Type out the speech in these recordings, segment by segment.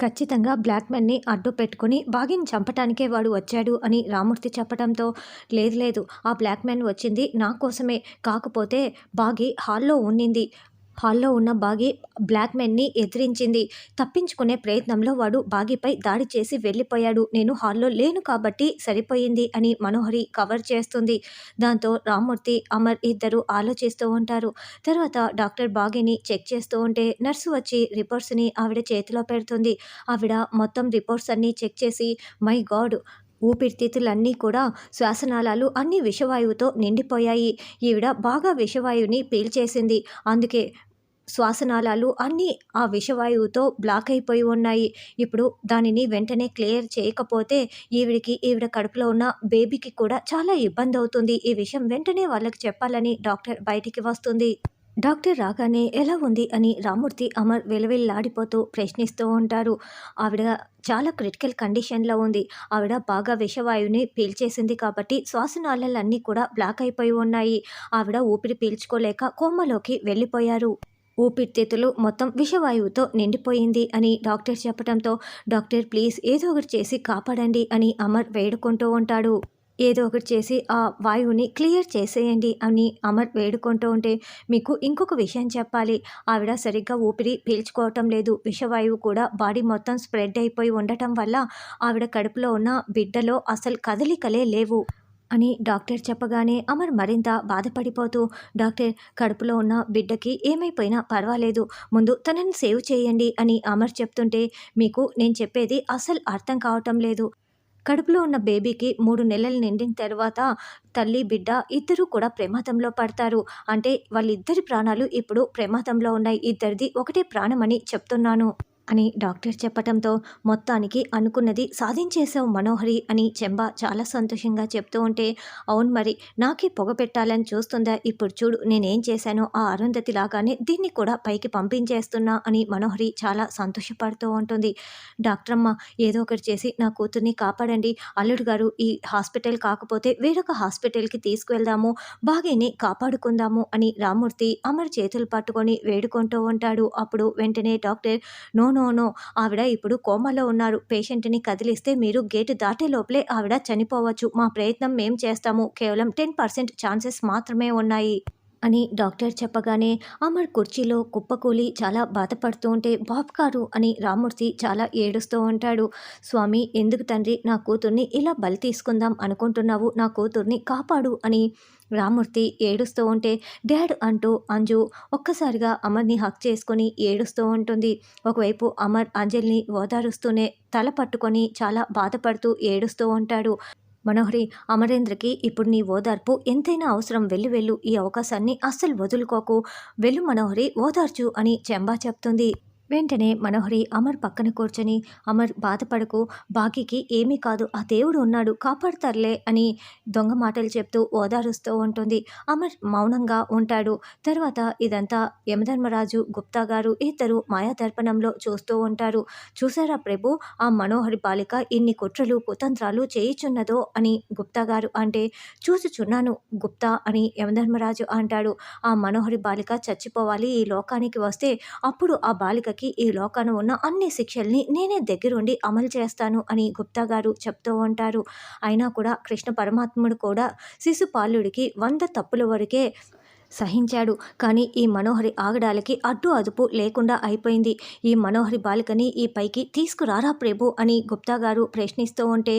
ఖచ్చితంగా బ్లాక్ మెన్ని అడ్డు పెట్టుకుని బాగిని చంపటానికే వాడు వచ్చాడు అని రామూర్తి చెప్పడంతో లేదు లేదు ఆ బ్లాక్ మ్యాన్ వచ్చింది నా కోసమే. కాకపోతే బాగి హాల్లో ఉండింది. హాల్లో ఉన్న బాగి బ్లాక్ మెన్ని ఎదిరించింది. తప్పించుకునే ప్రయత్నంలో వాడు బాగిపై దాడి చేసి వెళ్ళిపోయాడు. నేను హాల్లో లేను కాబట్టి సరిపోయింది అని మనోహరి కవర్ చేస్తుంది. దాంతో రామ్మూర్తి అమర్ ఇద్దరు ఆలోచిస్తూ ఉంటారు. తర్వాత డాక్టర్ బాగిని చెక్ చేస్తూ ఉంటే నర్సు వచ్చి రిపోర్ట్స్ని ఆవిడ చేతిలో పెడుతుంది. ఆవిడ మొత్తం రిపోర్ట్స్ అన్నీ చెక్ చేసి మై గాడ్ ఊపిరితిత్తులన్నీ కూడా శ్వాసనాళాలు అన్ని విషవాయువుతో నిండిపోయాయి. ఈవిడ బాగా విషవాయువుని పీల్చేసింది. అందుకే శ్వాసనాళాలు అన్నీ ఆ విషవాయువుతో బ్లాక్ అయిపోయి ఉన్నాయి. ఇప్పుడు దానిని వెంటనే క్లియర్ చేయకపోతే ఈవిడికి ఈవిడ కడుపులో ఉన్న బేబీకి కూడా చాలా ఇబ్బంది అవుతుంది. ఈ విషయం వెంటనే వాళ్ళకి చెప్పాలని డాక్టర్ బయటికి వస్తుంది. డాక్టర్ రాగానే ఎలా ఉంది అని రామూర్తి అమర్ వెలవెల్లాడిపోతూ ప్రశ్నిస్తూ ఉంటారు. ఆవిడ చాలా క్రిటికల్ కండిషన్లో ఉంది. ఆవిడ బాగా విషవాయువుని పీల్చేసింది కాబట్టి శ్వాసనాళాలన్నీ కూడా బ్లాక్ అయిపోయి ఉన్నాయి. ఆవిడ ఊపిరి పీల్చుకోలేక కోమలోకి వెళ్ళిపోయారు. ఊపిరితిత్తులు మొత్తం విషవాయువుతో నిండిపోయింది అని డాక్టర్ చెప్పడంతో డాక్టర్ ప్లీజ్ ఏదో ఒకటి చేసి కాపాడండి అని అమర్ వేడుకుంటూ ఉంటాడు. ఏదో ఒకటి చేసి ఆ వాయువుని క్లియర్ చేసేయండి అని అమర్ వేడుకుంటూ ఉంటే మీకు ఇంకొక విషయం చెప్పాలి. ఆవిడ సరిగ్గా ఊపిరి పీల్చుకోవటం లేదు. విషవాయువు కూడా బాడీ మొత్తం స్ప్రెడ్ అయిపోయి ఉండటం వల్ల ఆవిడ కడుపులో ఉన్న బిడ్డలో అసలు కదలికలే లేవు. అని డాక్టర్ చెప్పగానే అమర్ మరింత బాధపడిపోతూ డాక్టర్ కడుపులో ఉన్న బిడ్డకి ఏమైపోయినా పర్వాలేదు. ముందు తనని సేవ్ చేయండి అని అమర్ చెప్తుంటే మీకు నేను చెప్పేది అసలు అర్థం కావటం లేదు. కడుపులో ఉన్న బేబీకి మూడు నెలలు నిండిన తర్వాత తల్లి బిడ్డ ఇద్దరూ కూడా ప్రమాదంలో పడతారు. అంటే వాళ్ళిద్దరి ప్రాణాలు ఇప్పుడు ప్రమాదంలో ఉన్నాయి. ఇద్దరిది ఒకటే ప్రాణమని చెప్తున్నాను. అని డాక్టర్ చెప్పటంతో మొత్తానికి అనుకున్నది సాధించేశావు మనోహరి అని చెంబా చాలా సంతోషంగా చెప్తూ ఉంటే అవును మరి నాకే పొగ పెట్టాలని చూస్తుందా? ఇప్పుడు చూడు నేనేం చేశానో ఆ అరుంధతి లాగానే దీన్ని కూడా పైకి పంపించేస్తున్నా అని మనోహరి చాలా సంతోషపడుతూ ఉంటుంది. డాక్టర్ అమ్మ ఏదో ఒకటి చేసి నా కూతుర్ని కాపాడండి. అల్లుడు గారు ఈ హాస్పిటల్ కాకపోతే వేరొక హాస్పిటల్కి తీసుకువెళ్దాము బాగేని కాపాడుకుందాము అని రామూర్తి అమర్ చేతులు పట్టుకొని వేడుకుంటూ ఉంటాడు. అప్పుడు వెంటనే డాక్టర్ నో నో నో. ఆవిడ ఇప్పుడు కోమాలో ఉన్నారు. పేషెంట్ని కదిలిస్తే మీరు గేటు దాటే లోపలే ఆవిడ చనిపోవచ్చు. మా ప్రయత్నం మేం చేస్తాము. కేవలం టెన్ పర్సెంట్ ఛాన్సెస్ మాత్రమే ఉన్నాయి. అని డాక్టర్ చెప్పగానే అమర్ కుర్చీలో కుప్పకూలి చాలా బాధపడుతూ ఉంటే బాబు గారు అని రామూర్తి చాలా ఏడుస్తూ ఉంటాడు. స్వామి ఎందుకు తండ్రి? నా కూతుర్ని ఇలా బలి తీసుకుందాం అనుకుంటున్నావు. నా కూతుర్ని కాపాడు అని రామూర్తి ఏడుస్తూ ఉంటే డాడ్ అంటూ అంజు ఒక్కసారిగా అమర్ని హక్ చేసుకొని ఏడుస్తూ ఉంటుంది. ఒకవైపు అమర్ అంజలిని ఓదారుస్తూనే తల పట్టుకొని చాలా బాధపడుతూ ఏడుస్తూ ఉంటాడు. మనోహరి అమరేంద్రకి ఇప్పుడు నీ ఓదార్పు ఎంతైనా అవసరం. వెళ్ళు వెళ్ళు. ఈ అవకాశాన్ని అస్సలు వదులుకోకు. వెళ్ళు మనోహరి. ఓదార్చు అని చెంబా చెప్తుంది. వెంటనే మనోహరి అమర్ పక్కన కూర్చొని అమర్ బాధపడకు బాకీకి ఏమీ కాదు ఆ దేవుడు ఉన్నాడు కాపాడతారులే అని దొంగ మాటలు చెప్తూ ఓదారుస్తూ ఉంటుంది. అమర్ మౌనంగా ఉంటాడు. తర్వాత ఇదంతా యమధర్మరాజు గుప్తా గారు ఇద్దరు మాయాదర్పణంలో చూస్తూ ఉంటారు. చూసారా ప్రభు ఆ మనోహరి బాలిక ఇన్ని కుట్రలు కుతంత్రాలు చేయిచున్నదో అని గుప్తా గారు అంటే చూసుచున్నాను గుప్తా అని యమధర్మరాజు అంటాడు. ఆ మనోహరి బాలిక చచ్చిపోవాలి ఈ లోకానికి వస్తే అప్పుడు ఆ బాలిక వాళ్ళకి ఈ లోకాన ఉన్న అన్ని శిక్షల్ని నేనే దగ్గరుండి అమలు చేస్తాను అని గుప్తా గారు చెప్తూ ఉంటారు. అయినా కూడా కృష్ణ పరమాత్ముడు కూడా శిశుపాలుడికి వంద తప్పుల వరకే సహించాడు. కానీ ఈ మనోహరి ఆగడాలకి అడ్డు అదుపు లేకుండా అయిపోయింది. ఈ మనోహరి బాలికని ఈ పైకి తీసుకురారా ప్రభు అని గుప్తా గారు ప్రశ్నిస్తూ ఉంటే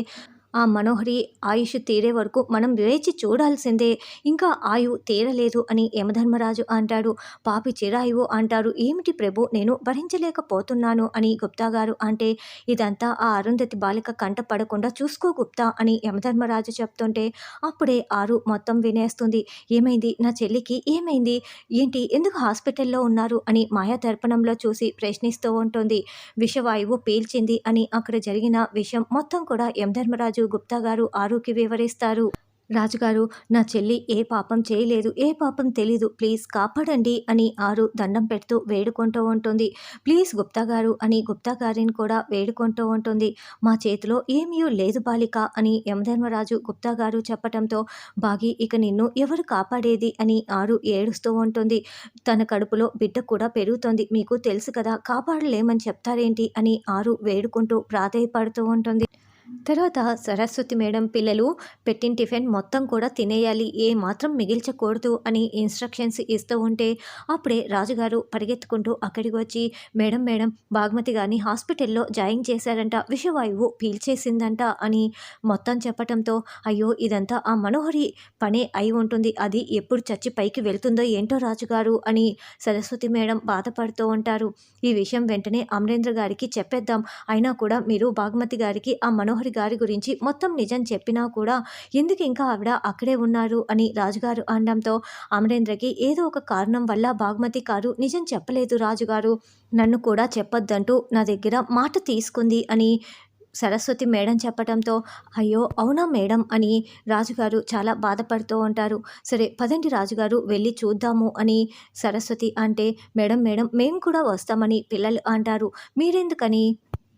ఆ మనోహరి ఆయుష్ తీరే వరకు మనం వేచి చూడాల్సిందే. ఇంకా ఆయు తీరలేదు అని యమధర్మరాజు అంటాడు. పాపి చిరాయువు అంటారు ఏమిటి ప్రభు నేను భరించలేకపోతున్నాను అని గుప్తా గారు అంటే ఇదంతా ఆ అరుంధతి బాలిక కంట పడకుండా చూసుకో గుప్తా అని యమధర్మరాజు చెప్తుంటే అప్పుడే ఆరు మొత్తం వినేస్తుంది. ఏమైంది? నా చెల్లికి ఏమైంది? ఏంటి? ఎందుకు హాస్పిటల్లో ఉన్నారు? అని మాయా దర్పణంలో చూసి ప్రశ్నిస్తూ ఉంటుంది. విషవాయువు పీల్చింది అని అక్కడ జరిగిన విషయం మొత్తం కూడా యమధర్మరాజు గుప్తా గారు ఆరుకి వివరిస్తారు. రాజుగారు నా చెల్లి ఏ పాపం చేయలేదు ఏ పాపం తెలీదు ప్లీజ్ కాపాడండి అని ఆరు దండం పెడుతూ వేడుకుంటూ ఉంటుంది. ప్లీజ్ గుప్తా గారు అని గుప్తా గారిని కూడా వేడుకుంటూ ఉంటుంది. మా చేతిలో ఏమీ లేదు బాలిక అని యమధర్మరాజు గుప్తా గారు చెప్పటంతో బాగి ఇక నిన్ను ఎవరు కాపాడేది అని ఆరు ఏడుస్తూ ఉంటుంది. తన కడుపులో బిడ్డ కూడా పెరుగుతుంది. మీకు తెలుసు కదా కాపాడలేమని చెప్తారేంటి అని ఆరు వేడుకుంటూ ప్రాధేయపడుతూ ఉంటుంది. తర్వాత సరస్వతి మేడం పిల్లలు పెట్టిన టిఫిన్ మొత్తం కూడా తినేయాలి ఏ మాత్రం మిగిల్చకూడదు అని ఇన్స్ట్రక్షన్స్ ఇస్తూ ఉంటే అప్పుడే రాజుగారు పరిగెత్తుకుంటూ అక్కడికి వచ్చి మేడం మేడం బాగ్మతి గారిని హాస్పిటల్లో జాయిన్ చేశారంట విషవాయువు పీల్చేసిందంట అని మొత్తం చెప్పటంతో అయ్యో ఇదంతా ఆ మనోహరి పనే అయి ఉంటుంది అది ఎప్పుడు చచ్చి పైకి వెళ్తుందో ఏంటో రాజుగారు అని సరస్వతి మేడం బాధపడుతూ ఉంటారు. ఈ విషయం వెంటనే అమరేంద్ర గారికి చెప్పేద్దాం అయినా కూడా మీరు బాగ్మతి గారికి ఆ మనోహర్ మనోహరి గారి గురించి మొత్తం నిజం చెప్పినా కూడా ఎందుకు ఇంకా ఆవిడ అక్కడే ఉన్నారు అని రాజుగారు అనడంతో అమరేంద్రకి ఏదో ఒక కారణం వల్ల బాగ్మతి గారు నిజం చెప్పలేదు రాజుగారు. నన్ను కూడా చెప్పొద్దంటూ నా దగ్గర మాట తీసుకుంది అని సరస్వతి మేడం చెప్పడంతో అయ్యో అవునా మేడం అని రాజుగారు చాలా బాధపడుతూ ఉంటారు. సరే పదండి రాజుగారు వెళ్ళి చూద్దాము అని సరస్వతి అంటే మేడం మేడం మేము కూడా వస్తామని పిల్లలు అంటారు. మీరెందుకని?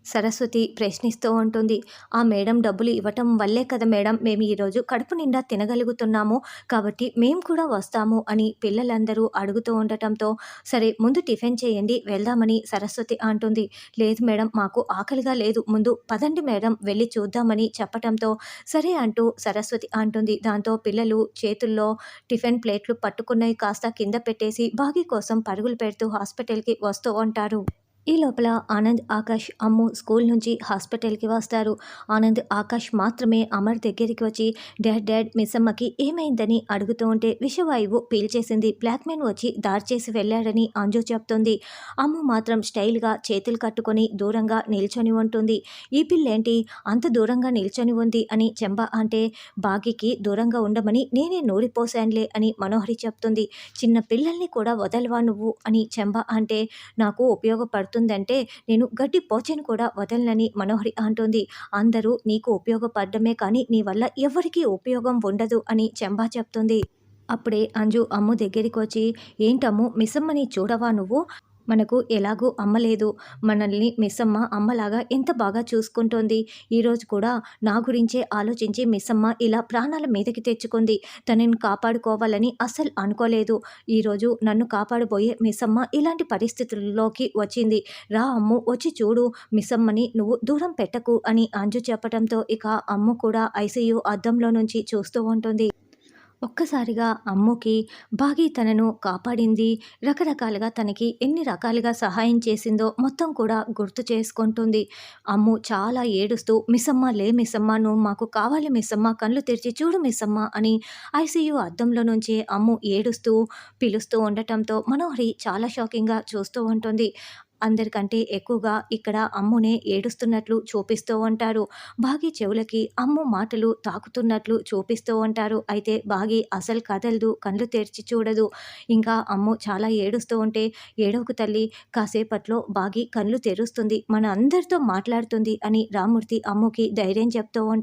సరస్వతి ప్రశ్నిస్తూ ఉంటుంది. ఆ మేడం డబ్బులు ఇవ్వటం వల్లే కదా మేడం మేము ఈరోజు కడుపు నిండా తినగలుగుతున్నాము. కాబట్టి మేము కూడా వస్తాము అని పిల్లలందరూ అడుగుతూ ఉండటంతో సరే ముందు టిఫిన్ చేయండి వెళ్దామని సరస్వతి అంటుంది. లేదు మేడం మాకు ఆకలిగా లేదు. ముందు పదండి మేడం వెళ్ళి చూద్దామని చెప్పటంతో సరే అంటూ సరస్వతి అంటుంది. దాంతో పిల్లలు చేతుల్లో టిఫిన్ ప్లేట్లు పట్టుకున్నవి కాస్త కింద పెట్టేసి బాగి కోసం పరుగులు పెడుతూ హాస్పిటల్కి వస్తూ ఉంటారు. ఈ లోపల ఆనంద్ ఆకాష్ అమ్ము స్కూల్ నుంచి హాస్పిటల్కి వస్తారు. ఆనంద్ ఆకాష్ మాత్రమే అమర్ దగ్గరికి వచ్చి డాడ్ డాడ్ మిస్సమ్మకి ఏమైందని అడుగుతూ ఉంటే విషవాయువు పీల్చేసింది. బ్లాక్ మ్యాన్ వచ్చి దారి చేసి వెళ్ళాడని అంజు చెప్తుంది. అమ్ము మాత్రం స్టైల్గా చేతులు కట్టుకొని దూరంగా నిల్చొని ఉంటుంది. ఈ పిల్లేంటి? అంత దూరంగా నిల్చొని ఉంది అని చెంబ అంటే బాగికి దూరంగా ఉండమని నేనే నూరిపోసానులే అని మనోహరి చెప్తుంది. చిన్న పిల్లల్ని కూడా వదలవా నువ్వు? అని చెంబ అంటే నాకు ఉపయోగపడుతుంది పడుతుందంటే నేను గడ్డి పోచను కూడా వదలనని మనోహరి అంటుంది. అందరూ నీకు ఉపయోగపడమే కానీ నీ వల్ల ఎవరికీ ఉపయోగం ఉండదు అని చెంబా చెప్తుంది. అప్పుడే అంజు అమ్ము దగ్గరికి వచ్చి ఏంటమ్ము మిస్సమ్మని చూడవా నువ్వు? మనకు ఎలాగూ అమ్మలేదు మనల్ని మిస్సమ్మ అమ్మలాగా ఎంత బాగా చూసుకుంటోంది? ఈరోజు కూడా నా గురించే ఆలోచించి మిస్సమ్మ ఇలా ప్రాణాల మీదకి తెచ్చుకుంది. తనని కాపాడుకోవాలని అస్సలు అనుకోలేదు. ఈరోజు నన్ను కాపాడబోయే మిస్సమ్మ ఇలాంటి పరిస్థితుల్లోకి వచ్చింది. రా అమ్ము వచ్చి చూడు. మిస్సమ్మని నువ్వు దూరం పెట్టకు అని అంజు చెప్పడంతో ఇక అమ్ము కూడా ఐసీయూ అద్దంలో నుంచి చూస్తూ ఉంటుంది. ఒక్కసారిగా అమ్ముకి బాగి తనను కాపాడింది. రకరకాలుగా తనకి ఎన్ని రకాలుగా సహాయం చేసిందో మొత్తం కూడా గుర్తు చేసుకుంటుంది. అమ్ము చాలా ఏడుస్తూ మిస్సమ్మ లే మిస్సమ్మ నువ్వు మాకు కావాలి మిస్సమ్మ కళ్ళు తెరిచి చూడు మిస్సమ్మ అని ఐసీయూ అద్దంలో నుంచి అమ్ము ఏడుస్తూ పిలుస్తూ ఉండటంతో మనోహరి చాలా షాకింగ్గా చూస్తూ ఉంటుంది. అందరికంటే ఎక్కువగా ఇక్కడ అమ్మునే ఏడుస్తున్నట్లు చూపిస్తూ ఉంటారు. బాగి చెవులకి అమ్ము మాటలు తాకుతున్నట్లు చూపిస్తూ ఉంటారు. అయితే బాగి అసలు కదలదు కళ్ళు తెరిచి చూడదు. ఇంకా అమ్ము చాలా ఏడుస్తూ ఉంటే ఏడవకు తల్లి కాసేపట్లో బాగి కళ్ళు తెరుస్తుంది మన అందరితో మాట్లాడుతుంది అని రామూర్తి అమ్ముకి ధైర్యం చెప్తూ ఉంటాడు.